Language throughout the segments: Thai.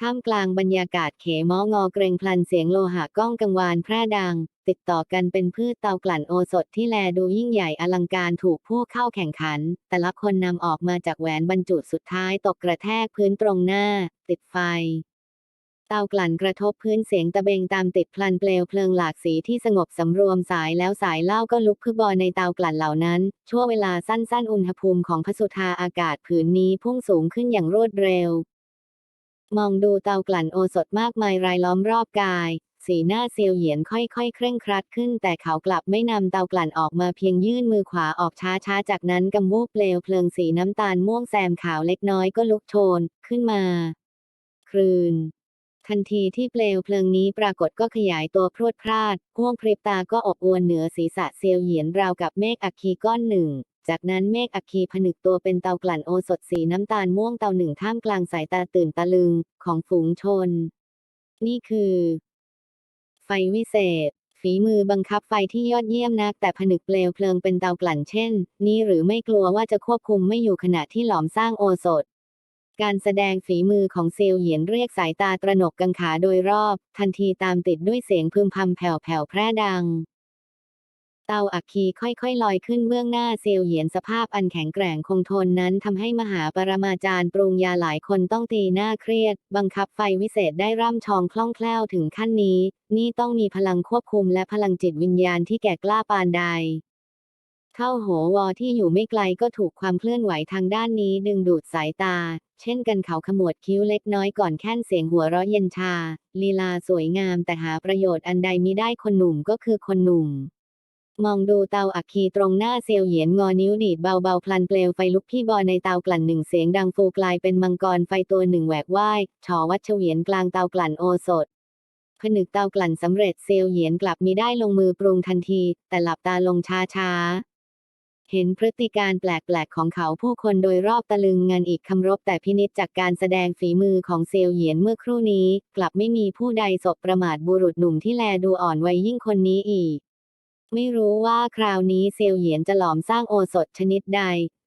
ท่ามกลางบรรยากาศเขมองอเกรงพลันเสียงโลหะก้องกังวานแพร่ดัง ติดต่อกันเป็นพืชเตากลั่นโอสถที่แลดูยิ่งใหญ่อลังการถูกผู้เข้าแข่งขัน แต่ละคนนำออกมาจากแหวนบรรจุสุดท้ายตกกระแทกพื้นตรงหน้า ติดไฟเตากลั่นกระทบพื้นเสียงตะเบงตามติดพลันเปลวเพลิงหลากสีที่สงบสำรวมสายแล้วสายเล่าก็ลุกคือบอในเตากลั่นเหล่านั้น ชั่วเวลาสั้นๆ อุณหภูมิของพสุธาอากาศผืนนี้พุ่งสูงขึ้นอย่างรวดเร็ว มองดูเตากลั่นโอสถมากมายรายล้อมรอบกาย สีหน้าเซียวเหยียนค่อยๆ เคร่งครัดขึ้น แต่เขากลับไม่นำเตากลั่นออกมาเพียงยื่นมือขวาออกช้าๆ จากนั้นกำวูบเปลวเพลิงสีน้ำตาลม่วงแซมขาวเล็กน้อยก็ลุกโชน ขึ้นมาครืนทันทีที่เปลวเพลิงนี้ปรากฏก็ขยายตัวพรวดพราดห่วงพริบตาก็อบอวนเหนือศีรษะเซียวเหยียนราวกับเมฆอัคคีก้อนหนึ่ง จากนั้นเมฆอัคคีผนึกตัวเป็นเตากลั่นโอสถสีน้ำตาลม่วงเตาหนึ่งท่ามกลางสายตาตื่นตะลึงของฝูงชน นี่คือ ไฟวิเศษ ฝีมือบังคับไฟที่ยอดเยี่ยมนัก แต่ผนึกเปลวเพลิงเป็นเตากลั่นเช่น นี้หรือไม่กลัวว่าจะควบคุมไม่อยู่ขณะที่หลอมสร้างโอสถการแสดงฝีมือของเซลเหยียนเรียกสายตาตระหนกกังขาโดยรอบ ทันทีตามติดด้วยเสียงพึมพำแผ่วๆแพร่ดัง เตาอัคคีค่อยๆ ลอยขึ้นเบื้องหน้าเซลเหยียนสภาพอันแข็งแกร่งคงทนนั้นทำให้มหาปรมาจารย์ปรุงยาหลายคนต้องตีหน้าเครียด บังคับไฟวิเศษได้ร่ำชองคล่องแคล่วถึงขั้นนี้ นี่ต้องมีพลังควบคุมและพลังจิตวิญญาณที่แก่กล้าปานใดเท่าโหวอที่อยู่ไม่ไกลก็ถูกความเคลื่อนไหวทางด้านนี้ดึงดูดสายตา เช่นกันเขาขมวดคิ้วเล็กน้อยก่อนแค่นเสียงหัวเราะเย็นชา ลีลาสวยงามแต่หาประโยชน์อันใดมิได้คนหนุ่มก็คือคนหนุ่ม มองดูเตาอัคคีตรงหน้าเซียวเหยียนงอนิ้วดีดเบาๆพลันเปลวไฟลุกพี่บอยในเตากลั่นหนึ่งเสียงดังฟูกลายเป็นมังกรไฟตัวหนึ่งแหวกว่ายชอวัดเฉวียนกลางเตากลั่นโอสถผนึกเตากลั่นสำเร็จเซลเหยียนกลับมีได้ลงมือปรุงทันที แต่หลับตาลงช้าๆ เห็นพฤติการแปลกๆของเขาผู้คนโดยรอบตะลึงงานอีกคำรบแต่พินิจจากการแสดงฝีมือของเซลเหยียนเมื่อครู่นี้ กลับไม่มีผู้ใดสบประมาทบุรุษหนุ่มที่แลดูอ่อนวัยยิ่งคนนี้อีก ไม่รู้ว่าคราวนี้เซียวเหยียนจะหลอมสร้างโอสถชนิดใด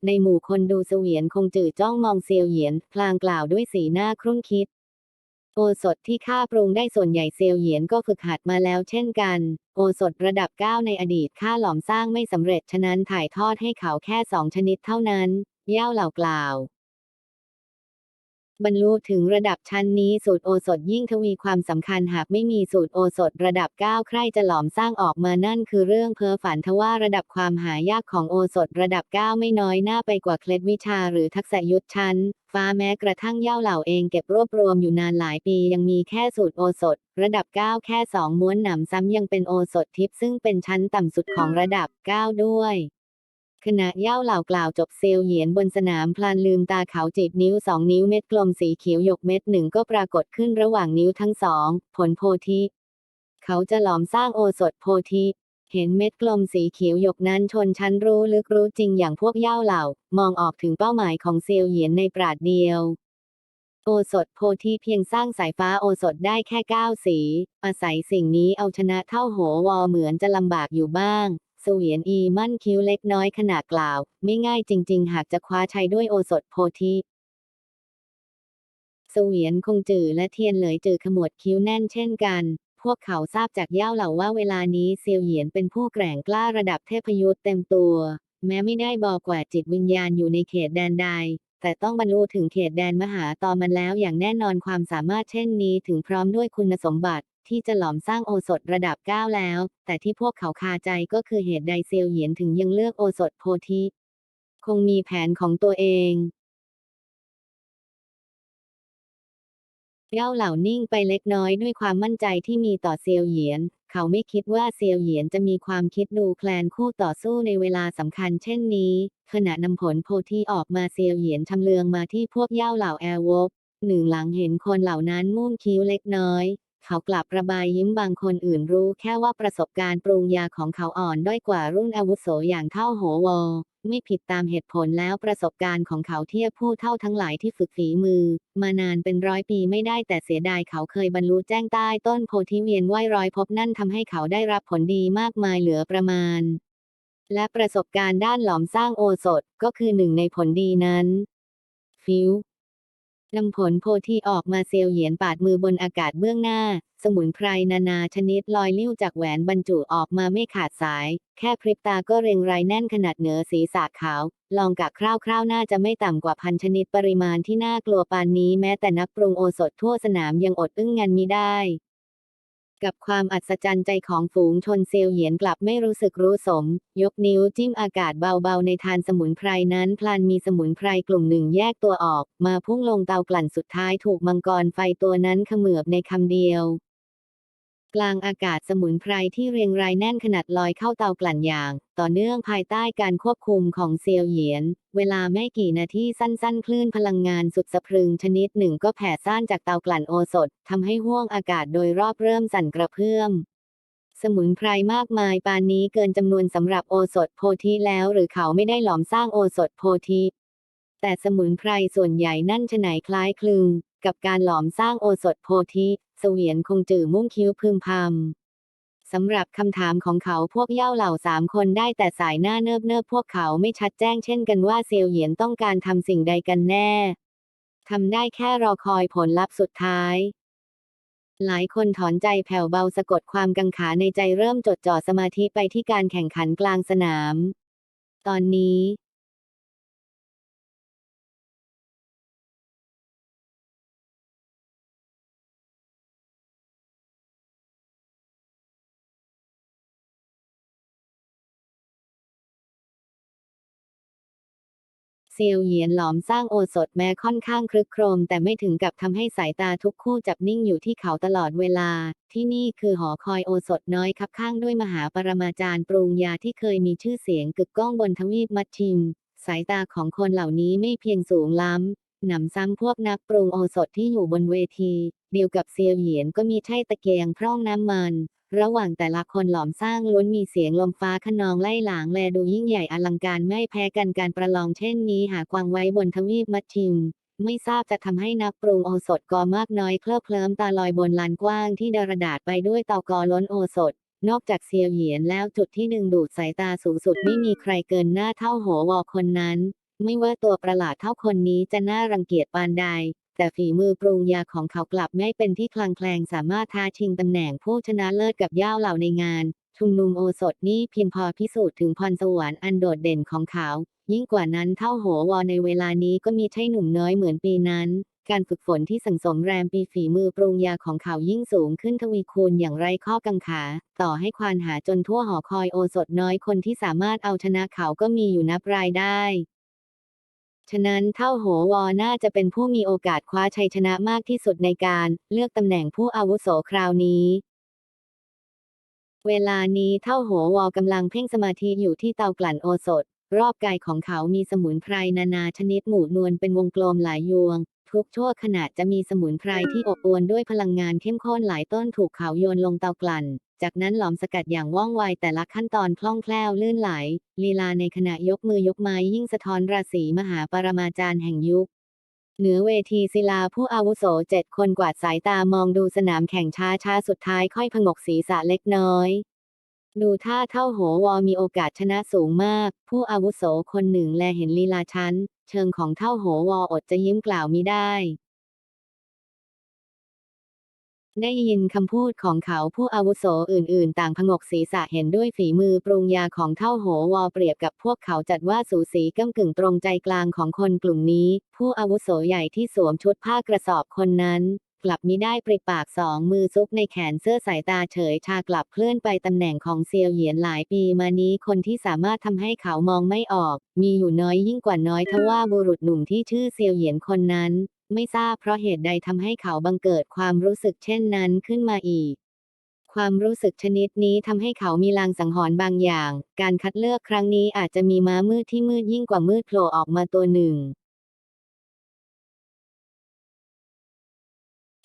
ในหมู่คนดูเสวียนคงจืดจ้องมองเซียวเหยียน พลางกล่าวด้วยสีหน้าครุ่นคิด โอสถที่ข้าปรุงได้ส่วนใหญ่เซียวเหยียนก็ฝึกหัดมาแล้วเช่นกัน โอสถระดับ 9 ในอดีตข้าหลอมสร้างไม่สำเร็จฉะนั้นถ่ายทอดให้เขาแค่สองชนิดเท่านั้น เย่าเหล่ากล่าว บรรลุถึงระดับชั้นนี้สูตรโอสถยิ่งทวีความสำคัญหากไม่มีสูตรโอสถระดับ 9 ใครจะหลอมสร้างออกมานั่นคือเรื่องเพ้อฝันทว่าระดับความหายากของโอสถระดับ 9 ไม่น้อยหน้าไปกว่าเคล็ดวิชาหรือทักษะยุทธชั้น ฟ้าแม้กระทั่งเย่าเหล่าเองเก็บรวบรวมอยู่นานหลายปียังมีแค่สูตรโอสถ ระดับ 9 แค่สองม้วนหนำซ้ำยังเป็นโอสถทิพย์ซึ่งเป็นชั้นต่ำสุดของระดับ 9 ด้วย ขณะเย่าเหล่ากล่าวจบเซลเหยียนบนสนามพลานลืมตาเขาจีบนิ้วสองนิ้วเม็ดกลมสีเขียวหยกเม็ดหนึ่งก็ปรากฏขึ้นระหว่างนิ้วทั้งสอง ผลโพธิ เขาจะหลอมสร้างโอสถโพธิเห็นเม็ดกลมสีเขียวหยกนั้นชนชั้นรู้ลึกรู้จริงอย่างพวกเย่าเหล่า มองออกถึงเป้าหมายของเซลเหยียนในปราดเดียว โอสถโพธิเพียงสร้างสายฟ้าโอสถได้แค่เก้าสี อาศัยสิ่งนี้เอาชนะเท่าโหวอเหมือนจะลำบากอยู่บ้าง เสวียนอีมั่นคิ้วเล็กน้อยขนาดกล่าว ไม่ง่ายจริง ๆ หากจะคว้าชัยด้วยโอสถโพธิเสวียนคงจือและเทียนเหลยจือขมวดคิ้วแน่นเช่นกัน พวกเขาทราบจากเย่าเหล่าว่าเวลานี้เซียวเหยียนเป็นผู้แกร่งกล้าระดับเทพยุทธ์เต็มตัว แม้ไม่ได้บอกแกว่าจิตวิญญาณอยู่ในเขตแดนใดแต่ต้องบรรลุถึงเขตแดนมหาตอมันแล้วอย่างแน่นอนความสามารถเช่นนี้ถึงพร้อมด้วยคุณสมบัติ ที่จะหลอมสร้างโอสถระดับ 9 แล้ว แต่ที่พวกเขาคาใจก็คือเหตุใดเซียวเหยียนถึงยังเลือกโอสถโพธิ คงมีแผนของตัวเองเย่าเหล่านิ่งไปเล็กน้อยด้วยความมั่นใจที่มีต่อเซียวเหยียน เขาไม่คิดว่าเซียวเหยียนจะมีความคิดดูแคลนคู่ต่อสู้ในเวลาสำคัญเช่นนี้ ขณะนำผลโพธิออกมาเซียวเหยียนชำเลืองมาที่พวกเย่าเหล่าแอร์วบหนึ่งหลังเห็นคนเหล่านั้นมุ่งคิ้วเล็กน้อย เขากลับระบายยิ้มบางคนอื่นรู้แค่ว่าประสบการณ์ปรุงยาของเขาอ่อนด้อยกว่ารุ่นอาวุโสอย่างเท่าโหวอไม่ผิดตามเหตุผลแล้วประสบการณ์ของเขาเทียบผู้เท่าทั้งหลายที่ฝึกฝีมือ มานานเป็นร้อยปีไม่ได้แต่เสียดายเขาเคยบรรลุแจ้งใต้ต้นโพธิเวียนไหวร้อยพบนั่นทำให้เขาได้รับผลดีมากมายเหลือประมาณ และประสบการณ์ด้านหลอมสร้างโอสถก็คือหนึ่งในผลดีนั้น ฟิว นำผลโพธิออกมาเซลเหยียนปาดมือบนอากาศเบื้องหน้า สมุนไพรนานาชนิดลอยลิ้วจากแหวนบรรจุออกมาไม่ขาดสาย แค่พริบตาก็เร็งรายแน่นขนาดเหนือศีรษะขาว ลองกะคร่าวๆน่าจะไม่ต่ำกว่าพันชนิดปริมาณที่น่ากลัวปานนี้แม้แต่นักปรุงโอสถทั่วสนามยังอดอึ้งงันมิได้ กับความอัศจรรย์ใจของฝูงชนเซียวเหยียนกลับไม่รู้สึกรู้สม ยกนิ้วจิ้มอากาศเบาๆในทานสมุนไพรนั้น พลันมีสมุนไพรกลุ่มหนึ่งแยกตัวออก มาพุ่งลงเตากลั่นสุดท้ายถูกมังกรไฟตัวนั้นเขมือบในคำเดียว กลางอากาศสมุนไพรที่เรียงรายแน่นขนาดลอยเข้าเตากลั่นอย่าง ต่อเนื่องภายใต้การควบคุมของเซียวเหยียน เวลาไม่กี่นาทีสั้นๆ คลื่นพลังงานสุดสะพรึงชนิดหนึ่งก็แผ่ซ่านจากเตากลั่นโอสถทำให้ห้วงอากาศโดยรอบเริ่มสั่นกระเพื่อมสมุนไพรมากมายปานนี้เกินจำนวนสำหรับโอสถโพธิแล้วหรือเขาไม่ได้หลอมสร้างโอสถโพธิแต่สมุนไพรส่วนใหญ่นั่นฉไหนคล้ายคลึง กับการหลอมสร้างโอสถโพธิเสวียนคงจื่อมุ่งคิ้วพึมพำสำหรับคำถามของเขาพวกเย่าเหล่าสามคนได้แต่สายหน้าเนิบเนิบพวกเขาไม่ชัดแจ้งเช่นกันว่าเซียวเหยียนต้องการทำสิ่งใดกันแน่ทำได้แค่รอคอยผลลัพธ์สุดท้ายหลายคนถอนใจแผ่วเบาสะกดความกังขาในใจเริ่มจดจ่อสมาธิไปที่การแข่งขันกลางสนาม ตอนนี้ เซียวเหยียนหลอมสร้างโอสถแม้ค่อนข้างครึกโครม แต่ไม่ถึงกับทำให้สายตาทุกคู่จับนิ่งอยู่ที่เขาตลอดเวลา ที่นี่คือหอคอยโอสถน้อยคับข้างด้วยมหาปรมาจารย์ปรุงยาที่เคยมีชื่อเสียงกึกก้องบนทวีปมัชชิม สายตาของคนเหล่านี้ไม่เพียงสูงล้ำหนำซ้ำพวกนักปรุงโอสถที่อยู่บนเวที เดียวกับเซียวเหยียนก็มีใช่ตะเกียงพร่องน้ำมัน ระหว่างแต่ละคนหลอมสร้างล้วนมีเสียงลมฟ้าขนองไล่หลางแลดูยิ่งใหญ่อลังการไม่แพ้กันการประลองเช่นนี้หากวางไว้บนทวีปมัชชิม ไม่ทราบจะทำให้นักปรุงโอสถกอมากน้อยเคลิบเคลิ้มตาลอยบนลานกว้างที่ดารดาษไปด้วยเตากอล้นโอสถ นอกจากเซียวเหยียนแล้วจุดที่ดึงดูดสายตาสูงสุดไม่มีใครเกินหน้าเท่าหัววอคนนั้น ไม่ว่าตัวประหลาดเท่าคนนี้จะน่ารังเกียจปานใด แต่ฝีมือปรุงยาของเขากลับไม่เป็นที่คลางแคลงสามารถท้าชิงตำแหน่งผู้ชนะเลิศกับย่าวเหล่าในงาน ชุมนุมโอสถนี่เพียงพอพิสูจน์ถึงพรสวรรค์อันโดดเด่นของเขา ยิ่งกว่านั้นเท่าหัววอในเวลานี้ก็มีใช่หนุ่มน้อยเหมือนปีนั้น การฝึกฝนที่สังสมแรมปีฝีมือปรุงยาของเขายิ่งสูงขึ้นทวีคูณอย่างไรข้อกังขา ต่อให้ควานหาจนทั่วหอคอยโอสถน้อยคนที่สามารถเอาชนะเขาก็มีอยู่นับรายได้ ฉะนั้นเท่าโหวอน่าจะเป็นผู้มีโอกาสคว้าชัยชนะมากที่สุดในการเลือกตำแหน่งผู้อาวุโสคราวนี้ เวลานี้เท่าโหวอกำลังเพ่งสมาธิอยู่ที่เตากลั่นโอสถ รอบกายของเขามีสมุนไพรนานาชนิดหมู่นวลเป็นวงกลมหลายยวง ทุกชั่วขณะจะมีสมุนไพรที่อบอวลด้วยพลังงานเข้มข้นหลายต้นถูกเขาโยนลงเตากลั่น จากนั้นหลอมสกัดอย่างว่องไวแต่ละขั้นตอนคล่องแคล่วลื่นไหล ลีลาในขณะยกมือยกไม้ยิ่งสะท้อนราศีมหาปรมาจารย์แห่งยุค เหนือเวทีศิลาผู้อาวุโสเจ็ดคนกวาดสายตามองดูสนามแข่งช้าช้าสุดท้ายค่อยพงกศีรษะเล็กน้อย ดูท่าเท่าโหวอมีโอกาสชนะสูงมาก ผู้อาวุโสคนหนึ่งแลเห็นลีลาชั้น เชิงของเท่าโหวออดจะยิ้มกล่าวมิได้ ได้ยินคำพูดของเขาผู้อาวุโสอื่นๆ ต่างพงกศีรษะเห็นด้วยฝีมือปรุงยาของเท่าโหวอเปรียบกับพวกเขาจัดว่าสูสีก้ากึ่งตรงใจกลางของคนกลุ่มนี้ ผู้อาวุโสใหญ่ที่สวมชุดผ้ากระสอบคนนั้น กลับมิได้ปริปากสองมือซุกในแขนเสื้อสายตาเฉยชากลับเคลื่อนไปตำแหน่งของเซียวเหยียนหลายปีมานี้คนที่สามารถทำให้เขามองไม่ออก มีอยู่น้อยยิ่งกว่าน้อยทว่าบุรุษหนุ่มที่ชื่อเซียวเหยียนคนนั้น ไม่ทราบเพราะเหตุใดทำให้เขาบังเกิดความรู้สึกเช่นนั้นขึ้นมาอีกความรู้สึกชนิดนี้ทำให้เขามีลางสังหรณ์บางอย่าง การคัดเลือกครั้งนี้อาจจะมีม้ามืดที่มืดยิ่งกว่ามืดโผล่ออกมาตัวหนึ่ง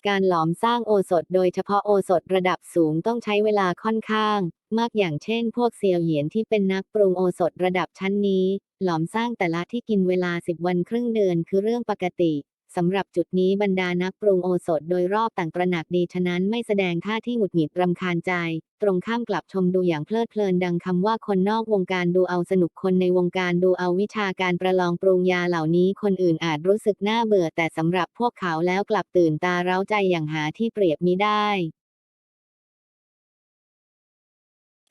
การหลอมสร้างโอสถโดยเฉพาะโอสถระดับสูงต้องใช้เวลาค่อนข้าง มากอย่างเช่น พวกเซียวเหยียนที่เป็นนักปรุงโอสถระดับชั้นนี้ หลอมสร้างแต่ละที่กินเวลา 10 วันครึ่งเดือนคือเรื่องปกติ สำหรับจุดนี้บรรดานักปรุงโอสถโดยรอบต่างตระหนักดีฉะนั้นไม่แสดงท่าที่หงุดหงิดรำคาญใจ ตรงข้ามกลับชมดูอย่างเพลิดเพลินดังคำว่าคนนอกวงการดูเอาสนุกคนในวงการดูเอาวิชาการประลองปรุงยาเหล่านี้คนอื่นอาจรู้สึกน่าเบื่อแต่สำหรับพวกเขาแล้วกลับตื่นตาเร้าใจอย่างหาที่เปรียบมิได้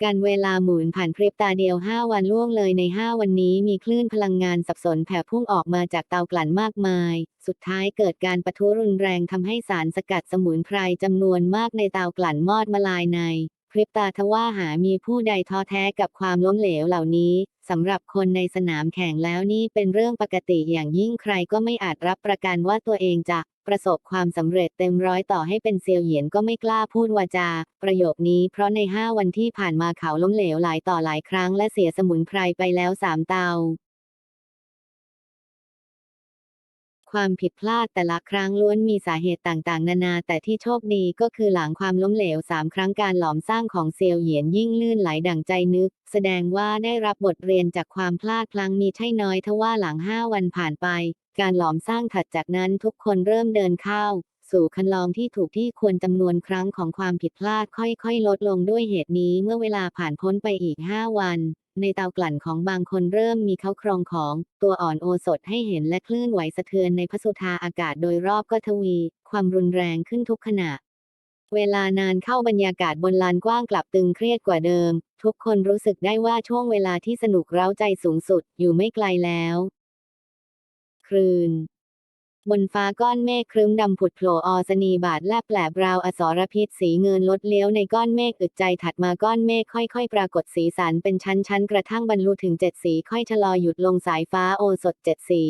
การเวลาหมุนผ่านพริบตาเดียว 5 วันล่วงเลยใน 5 วันนี้มีคลื่นพลังงานสับสนแผ่พุ่งออกมาจากเตากลั่นมากมาย สุดท้ายเกิดการปะทุรุนแรงทำให้สารสกัดสมุนไพรจำนวนมากในเตากลั่นมอดมาลายในพริบตาทว่าหามีผู้ใดท้อแท้กับความล้มเหลวเหล่านี้ สำหรับคนในสนามแข่งแล้วนี่เป็นเรื่องปกติอย่างยิ่งใครก็ไม่อาจรับประกันว่าตัวเองจะประสบความสำเร็จเต็มร้อยต่อให้เป็นเซียวเหยียนก็ไม่กล้าพูดวาจา ประโยคนี้เพราะใน 5 วันที่ผ่านมาเขาล้มเหลวหลายต่อหลายครั้งและเสียสมุนไพรไปแล้วสามเตา ความผิดพลาดแต่ละครั้งล้วนมีสาเหตุต่างๆ นานา แต่ที่โชคดีก็คือหลังความล้มเหลวสามครั้งการหลอมสร้างของเซียวเหยียนยิ่งลื่นไหลดั่งใจนึก แสดงว่าได้รับบทเรียนจากความพลาดพลั้งมีใช่น้อยทว่าหลังห้าวันผ่านไป การหลอมสร้างถัดจากนั้นทุกคนเริ่มเดินเข้าสู่คันลองที่ถูกที่ควรจำนวนครั้งของความผิดพลาดค่อยๆ ลดลงด้วยเหตุนี้เมื่อเวลาผ่านพ้นไปอีก 5 วัน ในเตากลั่นของบางคนเริ่มมีเขาครองของ ตัวอ่อนโอสถให้เห็นและคลื่นไหวสะเทือนในพสุธาอากาศโดยรอบก็ทวี ความรุนแรงขึ้นทุกขณะ เวลานานเข้าบรรยากาศบนลานกว้างกลับตึงเครียดกว่าเดิม ทุกคนรู้สึกได้ว่าช่วงเวลาที่สนุกเร้าใจสูงสุดอยู่ไม่ไกลแล้วครืน บนฟ้าก้อนเมฆครึ้มดำผุดโผล่อสนีบาดแลบแปลบราวอสรพิษสีเงินลดเลี้ยวในก้อนเมฆอึดใจถัดมาก้อนเมฆค่อยๆ ปรากฏสีสันเป็นชั้นๆ กระทั่งบรรลุถึงเจ็ดสีค่อยชะลอหยุดลงสายฟ้าโอสถเจ็ดสี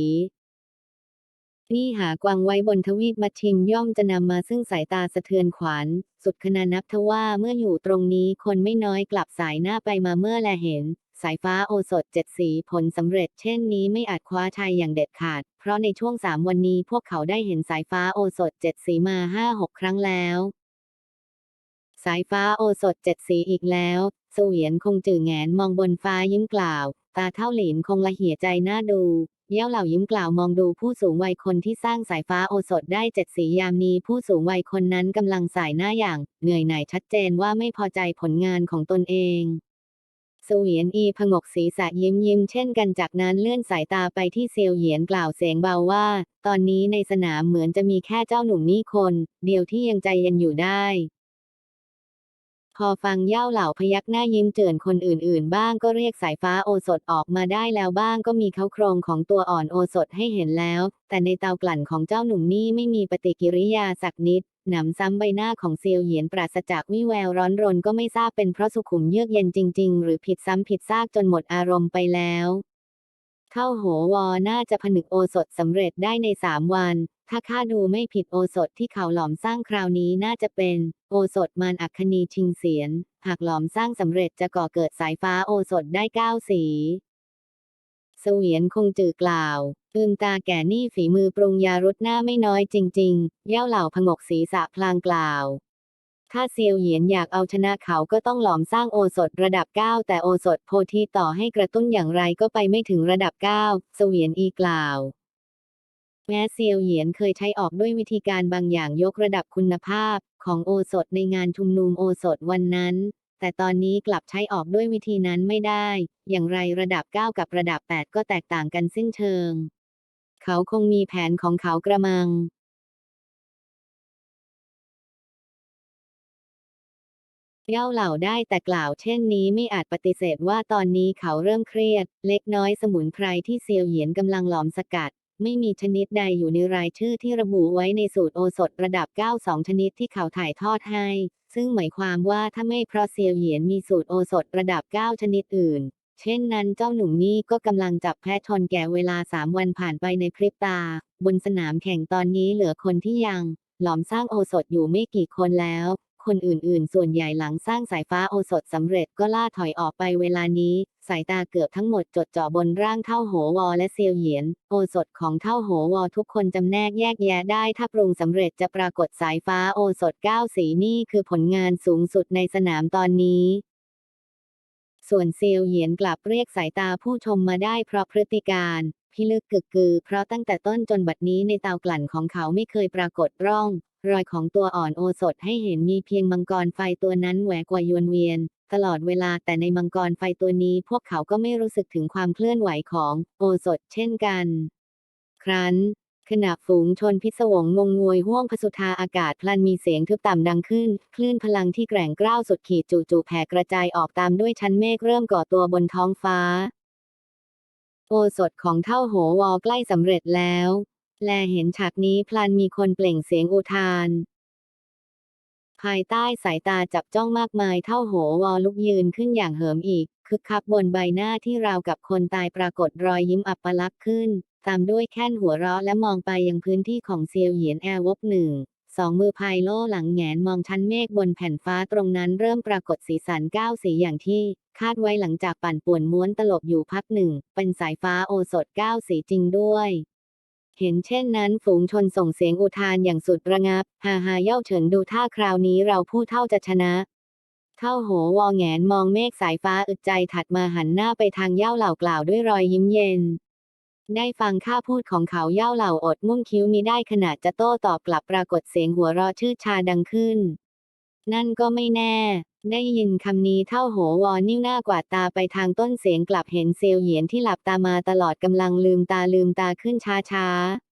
นี่หากวางไว้บนทวีปมัชชิมย่อมจะนำมาซึ่งสายตาสะเทือนขวัญสุดขนานับทว่าเมื่ออยู่ตรงนี้คนไม่น้อยกลับสายหน้าไปมาเมื่อแลเห็น สายฟ้าโอสถเจ็ดสี ผลสำเร็จเช่นนี้ไม่อาจคว้าชัยอย่างเด็ดขาด เพราะในช่วงสามวันนี้พวกเขาได้เห็นสายฟ้าโอสถเจ็ดสีมาห้าหกครั้งแล้ว สายฟ้าโอสถเจ็ดสีอีกแล้วเสวียนคงจื่อแงนมองบนฟ้ายิ้มกล่าว ตาเท่าหลินคงละเหียใจน่าดูเย้าเหล่ายิ้มกล่าวมองดูผู้สูงวัยคนที่สร้างสายฟ้าโอสถได้เจ็ดสียามนี้ ผู้สูงวัยคนนั้นกำลังสายหน้าอย่าง เหนื่อยหน่ายชัดเจนว่าไม่พอใจผลงานของตนเอง สวียนอีผงกศีรษะยิ้มยิ้มเช่นกันจากนั้นเลื่อนสายตาไปที่เซียวเหยียนกล่าวเสียงเบาว่า ตอนนี้ในสนามเหมือนจะมีแค่เจ้าหนุ่มนี่คน เดียวที่ยังใจเย็นอยู่ได้ พอฟังเย่าเหล่าพยักหน้ายิ้มเจือนคนอื่นๆ บ้างก็เรียกสายฟ้าโอสถออกมาได้แล้วบ้างก็มีเขาโครงของตัวอ่อนโอสถให้เห็นแล้ว แต่ในเตากลั่นของเจ้าหนุ่มนี่ไม่มีปฏิกิริยาสักนิด หนำซ้ำใบหน้าของเซียวเหยียนปราศจากวิแววร้อนรนก็ไม่ทราบเป็นเพราะสุขุมเยือกเย็นจริง ๆ หรือผิดซ้ำผิดซากจนหมดอารมณ์ไปแล้วเท่าโหวอน่าจะผนึกโอสถสำเร็จได้ในสามวัน ถ้าข้าดูไม่ผิดโอสถที่เขาหลอมสร้างคราวนี้น่าจะเป็น โอสถมารอัคคณีชิงเสียน หากหลอมสร้างสำเร็จจะก่อเกิดสายฟ้าโอสถได้เก้าสี เสวียนคงจือกล่าว อืมตาแก่นี่ฝีมือปรุงยารุดหน้าไม่น้อยจริง ๆ เย่าเหล่าพงกศีรษะพลางกล่าว ถ้าเซียวเหยียนอยากเอาชนะเขาก็ต้องหลอมสร้างโอสถระดับ 9 แต่โอสถโพธิต่อให้กระตุ้นอย่างไรก็ไปไม่ถึงระดับ 9 เสวียนอีกล่าว แม้เซียวเหยียนเคยใช้ออกด้วยวิธีการบางอย่างยกระดับคุณภาพ ของโอสถในงานชุมนุมโอสถวันนั้นแต่ตอนนี้กลับใช้ออกด้วยวิธีนั้นไม่ได้ อย่างไรระดับ 9 กับระดับ 8 ก็แตกต่างกันสิ้นเชิง เขาคงมีแผนของเขากระมังเย่าเหล่าได้แต่กล่าวเช่นนี้ไม่อาจปฏิเสธว่าตอนนี้เขาเริ่มเครียด เล็กน้อยสมุนไพรที่เซียวเหยียนกำลังหลอมสกัด ไม่มีชนิดใดอยู่ในรายชื่อที่ระบุไว้ในสูตรโอสถระดับ 9 2 ชนิดที่เขาถ่ายทอดให้ ซึ่งหมายความว่าถ้าไม่เพราะเซียวเหยียนมีสูตรโอสถระดับ 9 ชนิดอื่น เช่นนั้นเจ้าหนุ่มนี่ก็กำลังจับแพะชนแก่เวลา3วันผ่านไปในพริบตา บนสนามแข่งตอนนี้เหลือคนที่ยัง หลอมสร้างโอสถอยู่ไม่กี่คนแล้ว คนอื่นๆ ส่วนใหญ่หลังสร้างสายฟ้าโอสถสำเร็จก็ล่าถอยออกไปเวลานี้ สายตาเกือบทั้งหมดจดจ่อบนร่างเท่าโหวอและเซียวเหยียน โอสถของเท่าโหวอทุกคนจำแนกแยกแยะได้ถ้าปรุงสำเร็จจะปรากฏสายฟ้าโอสถเก้าสีนี่คือผลงานสูงสุดในสนามตอนนี้ ส่วนเซียวเหยียนกลับเรียกสายตาผู้ชมมาได้เพราะพฤติการพิลึกกึกกือ เพราะตั้งแต่ต้นจนบัดนี้ในเตากลั่นของเขาไม่เคยปรากฏร่อง รอยของตัวอ่อนโอสถให้เห็นมีเพียงมังกรไฟตัวนั้นแหวกว่ายวนเวียน ตลอดเวลาแต่ในมังกรไฟตัวนี้พวกเขาก็ไม่รู้สึกถึงความเคลื่อนไหวของโอสถเช่นกัน ครั้น ขณะฝูงชนพิศวงงงงวยห่วงพสุธาอากาศพลันมีเสียงทึบต่ำดังขึ้น คลื่นพลังที่แกร่งกร้าวสุดขีดจู่ๆแผ่กระจายออกตามด้วยชั้นเมฆเริ่มก่อตัวบนท้องฟ้า โอสถของเท่าโหวอใกล้สำเร็จแล้ว แลเห็นฉากนี้พลันมีคนเปล่งเสียงอุทาน ภายใต้สายตาจับจ้องมากมายเท่าโหวอลุกยืนขึ้นอย่างเหิมอีกคึกคักบนใบหน้าที่ราวกับคนตายปรากฏรอยยิ้มอัปลักษณ์ขึ้น ตามด้วยแค่นหัวเราะและมองไปยังพื้นที่ของเซียวเหยียนแอร์วบหนึ่งสองมือพายโล่หลังแงนมองชั้นเมฆบนแผ่นฟ้าตรงนั้นเริ่มปรากฏสีสันก้าวสีอย่างที่คาดไว้หลังจากปั่นป่วนม้วนตลบอยู่พักหนึ่ง เป็นสายฟ้าโอสถก้าวสีจริงด้วย เห็นเช่นนั้นฝูงชนส่งเสียงอุทานอย่างสุดระงับฮาฮาเย่าเฉินดูท่าคราวนี้เราผู้เท่าจะชนะเท่าโหวอแงนมองเมฆสายฟ้าอึดใจถัดมาหันหน้าไปทางเย่าเหล่ากล่าวด้วยรอยยิ้มเย็น ได้ฟังข้าพูดของเขาเย่าเหล่าอดมุ่งคิ้วมิได้ขณะจะโต้ตอบกลับปรากฏเสียงหัวเราะชื่อชาดังขึ้น นั่นก็ไม่แน่ ได้ยินคำนี้เท่าโหวอนิ้วหน้ากวาดตาไปทางต้นเสียงกลับเห็นเซลเหยียนที่หลับตามาตลอดกำลังลืมตาลืมตาขึ้นช้าๆ